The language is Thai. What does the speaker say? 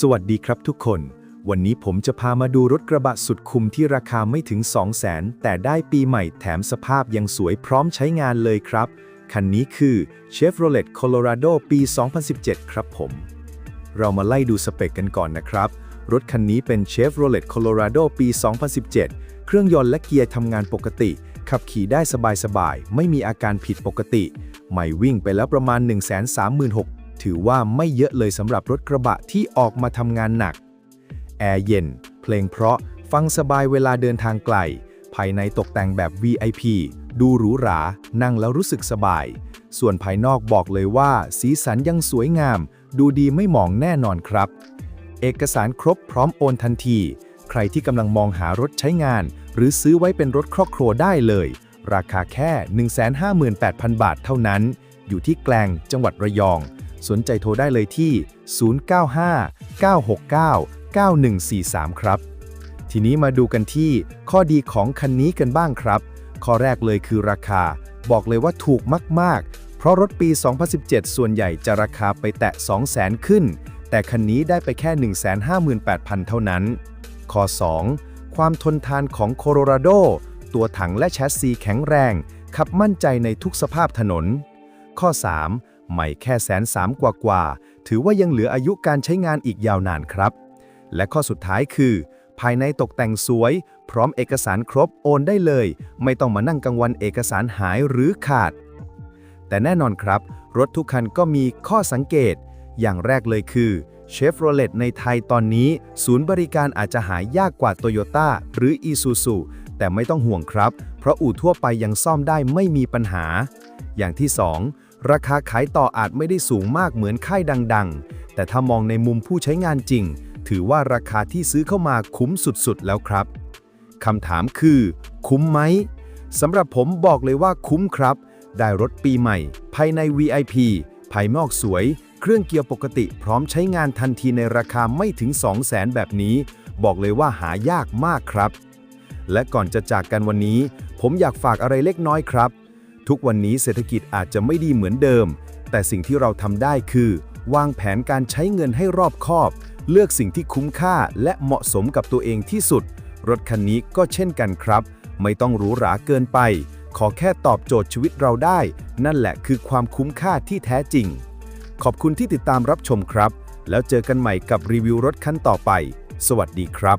สวัสดีครับทุกคน วันนี้ผมจะพามาดูรถกระบะสุดคุ้มที่ราคาไม่ถึง 200,000 แต่ได้ปีใหม่แถมสภาพยังสวยพร้อมใช้งานเลยครับ คันนี้คือ Chevrolet Colorado ปี 2017 ครับผม เรามาไล่ดูสเปคกันก่อนนะครับ รถคันนี้เป็น Chevrolet Colorado ปี 2017 เครื่องยนต์และเกียร์ทำงานปกติ ขับขี่ได้สบายๆ ไม่มีอาการผิดปกติใหม่วิ่งไปแล้วประมาณ 136,000 ถือว่าไม่เยอะเลยสำหรับรถกระบะที่ออกมาทำงานหนัก แอร์เย็น เพลงเพราะ ฟังสบายเวลาเดินทางไกล ภายในตกแต่งแบบ VIP ดูหรูหรา นั่งแล้วรู้สึกสบาย ส่วนภายนอกบอกเลยว่า สีสันยังสวยงาม ดูดีไม่หมองแน่นอนครับ เอกสารครบพร้อมโอนทันที ใครที่กำลังมองหารถใช้งาน หรือซื้อไว้เป็นรถครอบครัวได้เลย ราคาแค่ 158,000 บาทเท่านั้น อยู่ที่แกลงจังหวัดระยอง สนใจโทรได้เลยที่ 095-969-9143 ครับ ทีนี้มาดูกันที่ข้อดีของคันนี้กันบ้างครับ ข้อแรกเลยคือราคา บอกเลยว่าถูกมาก ๆ เพราะรถปี 2017 ส่วนใหญ่จะราคาไปแตะ 200,000 ขึ้น แต่คันนี้ได้ไปแค่ 158,000 เท่านั้น ข้อ 2 ความทนทานของ Colorado ตัวถังและแชสซีแข็งแรง ขับมั่นใจในทุกสภาพถนน ข้อ 3 ใหม่แค่แสนสามกว่ากว่าๆถือว่ายังเหลืออายุการใช้งานอีกยาวนานครับ และข้อสุดท้ายคือ ภายในตกแต่งสวย พร้อมเอกสารครบโอนได้เลย ไม่ต้องมานั่งกังวลเอกสารหายหรือขาด แต่แน่นอนครับ รถทุกคันก็มีข้อสังเกต อย่างแรกเลยคือ Chevrolet ในไทยตอนนี้ ศูนย์บริการอาจจะหายากกว่า Toyota หรือ Isuzu แต่ไม่ต้องห่วงครับ เพราะอู่ทั่วไปยังซ่อมได้ไม่มีปัญหา อย่างที่ 2 ราคาขายต่ออาจไม่ได้สูงมากเหมือนค่ายดังๆ แต่ถ้ามองในมุมผู้ใช้งานจริง ถือว่าราคาที่ซื้อเข้ามาคุ้มสุดๆ แล้วครับคำถามคือ คุ้มไหมสำหรับผมบอกเลยว่าคุ้มครับ ได้รถปีใหม่ ภายใน VIP ภายนอกสวย เครื่องเกียร์ปกติพร้อมใช้งานทันทีในราคาไม่ถึง 200,000 แบบนี้ บอกเลยว่าหายากมากครับ และก่อนจะจากกันวันนี้ ผมอยากฝากอะไรเล็กน้อยครับ ทุกวันนี้เศรษฐกิจอาจจะไม่ดีเหมือนเดิม แต่สิ่งที่เราทำได้คือ วางแผนการใช้เงินให้รอบคอบ เลือกสิ่งที่คุ้มค่าและเหมาะสมกับตัวเองที่สุด รถคันนี้ก็เช่นกันครับ ไม่ต้องหรูหราเกินไป ขอแค่ตอบโจทย์ชีวิตเราได้ นั่นแหละคือความคุ้มค่าที่แท้จริง ขอบคุณที่ติดตามรับชมครับ แล้วเจอกันใหม่กับรีวิวรถคันต่อไป สวัสดีครับ